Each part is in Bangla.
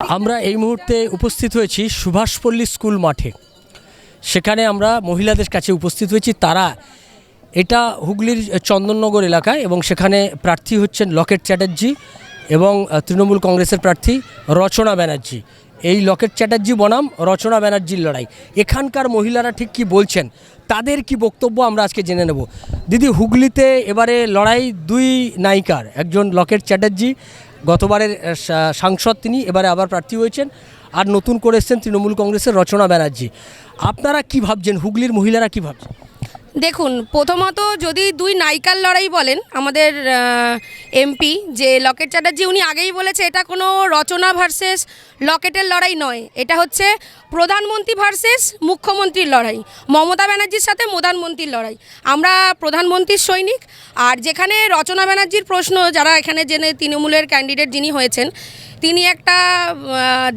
আমরা এই মুহূর্তে উপস্থিত হয়েছি সুভাষপল্লী স্কুল মাঠে। সেখানে আমরা মহিলাদের কাছে উপস্থিত হয়েছি। তারা এটা হুগলির চন্দননগর এলাকায় এবং সেখানে প্রার্থী হচ্ছেন লকেট চ্যাটার্জি এবং তৃণমূল কংগ্রেসের প্রার্থী রচনা ব্যানার্জি। এই লকেট চ্যাটার্জি বনাম, রচনা ব্যানার্জির লড়াই। এখানকার মহিলারা ঠিক কি বলছেন? তাদের কি বক্তব্য আমরা আজকে জেনে নেব? দিদি, হুগলিতে এবারে লড়াই দুই নায়িকার, একজন লকেট চ্যাটার্জি গতবারের সাংসদ তিনি, এবারে আবার প্রার্থী হয়েছেন আর নতুন করে এসছেন তৃণমূল কংগ্রেসের রচনা ব্যানার্জি। আপনারা কি ভাবছেন? হুগলির মহিলারা কি ভাবছেন? দেখুন, প্রথমত যদি দুই নায়িকার লড়াই বলেন, আমাদের এমপি যে লকেট চ্যাটার্জি, উনি আগেই বলেছে এটা কোনো রচনা ভার্সেস লকেটের লড়াই নয়। এটা হচ্ছে প্রধানমন্ত্রী ভার্সেস মুখ্যমন্ত্রীর লড়াই, মমতা ব্যানার্জির সাথে প্রধানমন্ত্রীর লড়াই। আমরা প্রধানমন্ত্রীর সৈনিক, আর যেখানে রচনা ব্যানার্জির প্রশ্ন, যারা এখানে জেনে তৃণমূলের ক্যান্ডিডেট যিনি হয়েছেন, তিনি একটা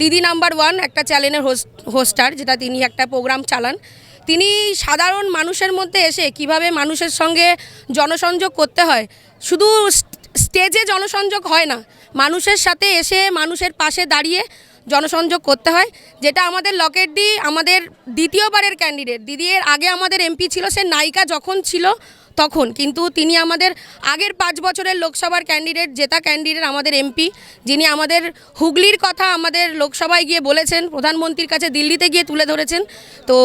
দিদি নাম্বার ওয়ান, একটা চ্যানেলের হোস্ট হোস্টার যেটা তিনি একটা প্রোগ্রাম চালান। তিনি সাধারণ মানুষের মধ্যে এসে কীভাবে মানুষের সঙ্গে জনসংযোগ করতে হয়, শুধু স্টেজে জনসংযোগ হয় না, মানুষের সাথে এসে মানুষের পাশে দাঁড়িয়ে জনসংযোগ করতে হয়, যেটা আমাদের লকেট দি আমাদের দ্বিতীয়বারের ক্যান্ডিডেট দিদি এর আগে আমাদের এমপি ছিল, সে নায়িকা যখন ছিল তখন। কিন্তু তিনি আমাদের আগের পাঁচ বছরের লোকসভার ক্যান্ডিডেট জেতা ক্যান্ডিডেট আমাদের এমপি যিনি আমাদের হুগলির কথা আমাদের লোকসভায় গিয়ে বলেছেন, প্রধানমন্ত্রীর কাছে দিল্লিতে গিয়ে তুলে ধরেছেন। তো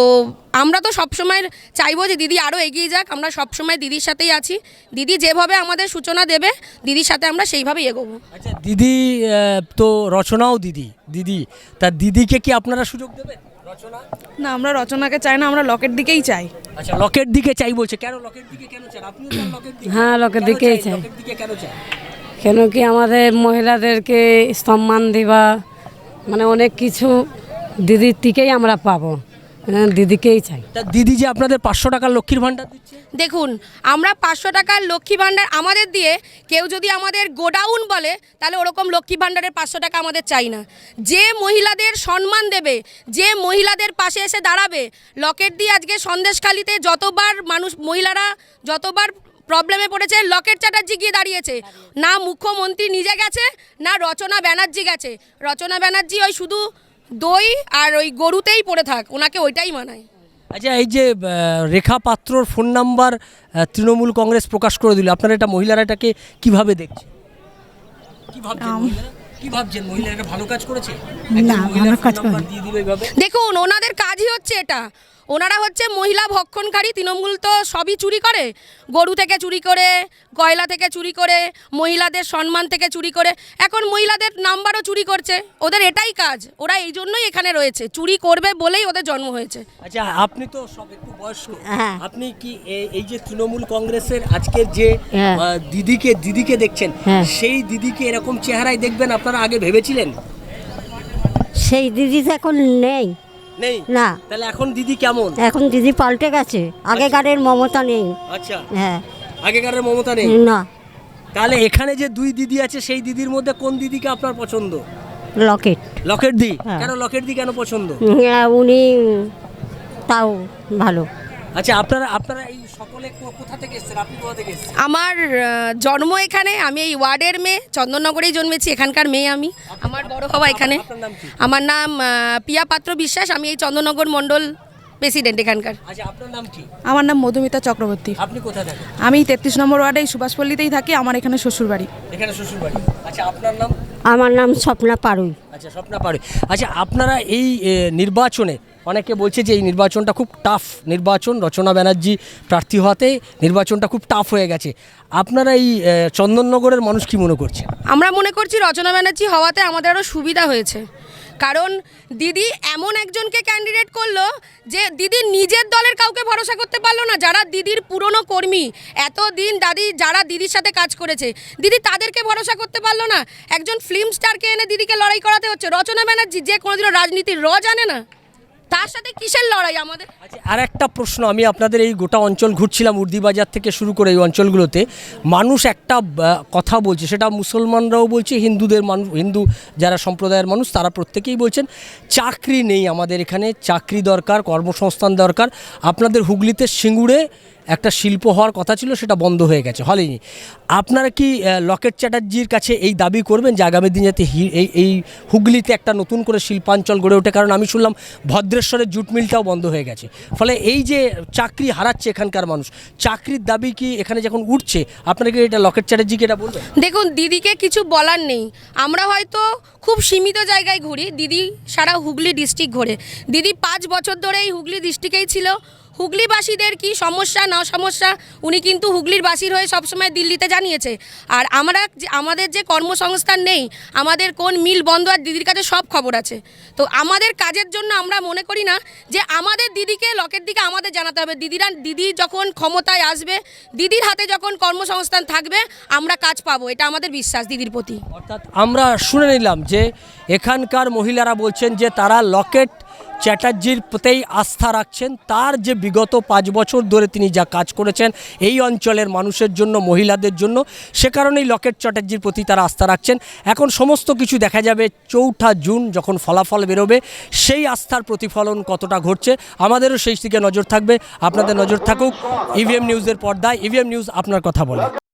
আমরা তো সবসময় চাইব যে দিদি আরও এগিয়ে যাক, আমরা সবসময় দিদির সাথেই আছি। দিদি যেভাবে আমাদের সূচনা দেবে, দিদির সাথে আমরা সেইভাবেই এগোবো। আচ্ছা দিদি তো রচনাও দিদি দিদি। তা দিদিকে কি আপনারা সুযোগ দেবেন? না আমরা রচনাকে চাই না আমরা লকের দিকেই চাই। আচ্ছা লকেট দিকে চাই বলছে। কেন লকেট দিকে কেন চান? আপনিও লকের লকেট দিকে? হ্যাঁ, লকের দিকেই চাই? লকের লকেট দিকে কেন চান? কেন কি আমাদের মহিলাদেরকে সম্মান দিবা? মানে অনেক কিছু দিদির থেকেই আমরা পাবো। দিদিকেই চাই। তা দিদি যে আপনাদের পাঁচশো টাকার লক্ষ্মীর ভাণ্ডার দিচ্ছে? দেখুন আমরা পাঁচশো টাকার লক্ষ্মী ভাণ্ডার আমাদের দিয়ে কেউ যদি আমাদের গোডাউন বলে তাহলে ওরকম লক্ষ্মী ভাণ্ডারের পাঁচশো টাকা আমাদের চাই না। যে মহিলাদের সম্মান দেবে যে মহিলাদের পাশে এসে দাঁড়াবে লকেট দিয়ে আজকে সন্দেশখালিতে যতবার মানুষ মহিলারা যতবার প্রবলেমে পড়েছে লকেট চ্যাটার্জি গিয়ে দাঁড়িয়েছে। না মুখ্যমন্ত্রী নিজে গেছে না রচনা ব্যানার্জি গেছে। রচনা ব্যানার্জি ওই শুধু দই আর ওই গরুতেই পড়ে থাক ওনাকে ওইটাই মানায় আচ্ছা এই যে রেখা পাত্রর ফোন নাম্বার তৃণমূল কংগ্রেস প্রকাশ করে দিল আপনারা এটা মহিলারা এটাকে কীভাবে দেখছে কীভাবে ভাবছেন মহিলারা? কি ভাবছেন? মহিলারা ভালো কাজ করেছে? না, ভালো কাজ নাম্বার করেনি। দিয়ে দিল এইভাবে দেখুন ওনাদের কাজই হচ্ছে এটা। ওনারা হচ্ছে মহিলা ভক্ষণকারী তৃণমূল তো সবই চুরি করে। গরু থেকে চুরি করে গয়লা থেকে চুরি করে মহিলাদের সম্মান থেকে চুরি করে। এখন মহিলাদের নাম্বারও চুরি করছে। ওদের এটাই কাজ। ওরা এই জন্যই এখানে রয়েছে। চুরি করবে বলেই ওদের জন্ম হয়েছে। আচ্ছা আপনি তো সব একটু বয়স্ক। হ্যাঁ। আপনি কি এই যে তৃণমূল কংগ্রেসের আজকের যে হ্যাঁ। দিদিকে দিদিকে দেখছেন হ্যাঁ। সেই দিদিকে এরকম চেহারায় দেখবেন আপনারা আগে ভেবেছিলেন? সেই দিদি তো এখন নেই। নেই? না। তাহলে এখন দিদি কেমন? এখন দিদি পাল্টে গেছে। আগেকারের মমতা নেই। আচ্ছা। হ্যাঁ। আগেকারের মমতা নেই? না। তাহলে এখানে যে দুই দিদি আছে সেই দিদির মধ্যে কোন দিদিকে আপনার পছন্দ? লকেট। লকেট দি? হ্যাঁ। কেন লকেট দি কেন পছন্দ? হ্যাঁ, উনি তাও ভালো। আচ্ছা আপনারা আপনারা এই সকলে কোথা থেকে এসেছেন? আপনি কোথা থেকে এসেছেন? আমার জন্ম এখানে আমি এই ওয়ার্ডের মেয়ে চন্দননগরেই জন্মেছি এখানকার মেয়ে আমি। আমার বড় হওয়া এখানে। আপনার নাম কি? আমার নাম পিয়া পাত্র বিশ্বাস আমি এই চন্দননগর মণ্ডল প্রেসিডেন্ট এখানকার। আচ্ছা নাম আমার নাম মধুমিতা চক্রবর্তী। আপনি কোথায় থাকেন? আমি তেত্রিশ নম্বর ওয়ার্ডে এই সুভাষপল্লীতেই থাকি আমার এখানে শ্বশুর বাড়ি এখানে শ্বশুর বাড়ি আচ্ছা আপনার নাম? আমার নাম স্বপ্না পারুই। আচ্ছা স্বপ্না পাড়ে আচ্ছা আপনারা এই নির্বাচনে অনেকে বলছে যে এই নির্বাচনটা খুব টাফ নির্বাচন, রচনা ব্যানার্জি প্রার্থী হওয়াতে নির্বাচনটা খুব টাফ হয়ে গেছে। আপনারা এই চন্দননগরের মানুষ কি মনে করছে আমরা মনে করছি রচনা ব্যানার্জি হওয়াতে আমাদের আরও সুবিধা হয়েছে। কারণ দিদি এমন একজনকে ক্যান্ডিডেট করল যে দিদি নিজের দলের কাউকে ভরসা করতে পারল না, যারা দিদির পুরনো কর্মী। এতদিন দাদি, যারা দিদির সাথে কাজ করেছে, দিদি তাদেরকে ভরসা করতে পারল না। একজন ফিল্ম স্টারকে এনে দিদিকে লড়াই করাতে হচ্ছে। রচনা ব্যানার্জি যে কোনোদিনও রাজনীতির র জানে না। তার সাথে কিসের লড়াই আমাদের? আচ্ছা আর একটা প্রশ্ন, আমি আপনাদের এই গোটা অঞ্চল ঘুরছিলাম উর্দিবাজার থেকে শুরু করে এই অঞ্চলগুলোতে। মানুষ একটা কথা বলছে, সেটা মুসলমানরাও বলছে, হিন্দুদের মানুষ হিন্দু যারা সম্প্রদায়ের মানুষ, তারা প্রত্যেকেই বলছেন, চাকরি নেই আমাদের এখানে, চাকরি দরকার, কর্মসংস্থান দরকার। আপনাদের হুগলিতে সিঙ্গুরে একটা শিল্প হওয়ার কথা ছিল, সেটা বন্ধ হয়ে গেছে। হলেনি। আপনারা কি লকেট চ্যাটার্জির কাছে এই দাবি করবেন যে আগামী দিন যাতে এই এই হুগলিতে একটা নতুন করে শিল্পাঞ্চল গড়ে ওঠে? কারণ আমি শুনলাম ভদ্রেশ্বরের জুট মিলটাও বন্ধ হয়ে গেছে। ফলে এই যে চাকরি হারাচ্ছে এখানকার মানুষ, চাকরির দাবি কি এখানে যখন উঠছে, আপনারা কি এটা লকেট চ্যাটার্জিকে এটা বলবেন? দেখুন, দিদিকে কিছু বলার নেই। আমরা হয়তো খুব সীমিত জায়গায় ঘুরি। দিদি সারা হুগলি ডিস্ট্রিক্ট ঘোরে। দিদি পাঁচ বছর ধরে এই হুগলি ডিস্ট্রিক্টেই ছিল। হুগলিবাসীদের কি সমস্যা, না সমস্যা? উনি কিন্তু হুগলির বাসীর হয়ে সবসময় দিল্লিতে জানিয়েছে। আর আমরা আমাদের যে কর্মসংস্থান নেই, আমাদের কোন মিল বন্ধ আর দিদির কাছে সব খবর আছে। তো আমাদের কাজের জন্য আমরা মনে করি না যে আমাদের দিদিকে লকের দিকে আমাদের জানাতে হবে। দিদিরা, দিদি যখন ক্ষমতায় আসবে, দিদির হাতে যখন কর্মসংস্থান থাকবে, আমরা কাজ পাবো। এটা আমাদের বিশ্বাস দিদির প্রতি। অর্থাৎ আমরা শুনে নিলাম যে এখানকার মহিলারা বলছেন যে তারা লকেট চ্যাটার্জির প্রতি আস্থা রাখছেন। তার যে বিগত পাঁচ বছর ধরে তিনি যা কাজ করেছেন, এই অঞ্চলের মানুষের জন্য, মহিলাদের জন্য, সে কারণেই লকেট চ্যাটার্জির প্রতি তারা আস্থা রাখছেন। এখন সমস্ত কিছু দেখা যাবে চৌঠা জুন যখন ফলাফল বেরোবে। সেই আস্থার প্রতিফলন কতটা ঘটছে, আমাদেরও সেই দিকে নজর থাকবে। আপনাদের নজর থাকুক ইভিএম নিউজের পর্দায়। ইভিএম নিউজ আপনার কথা বলে।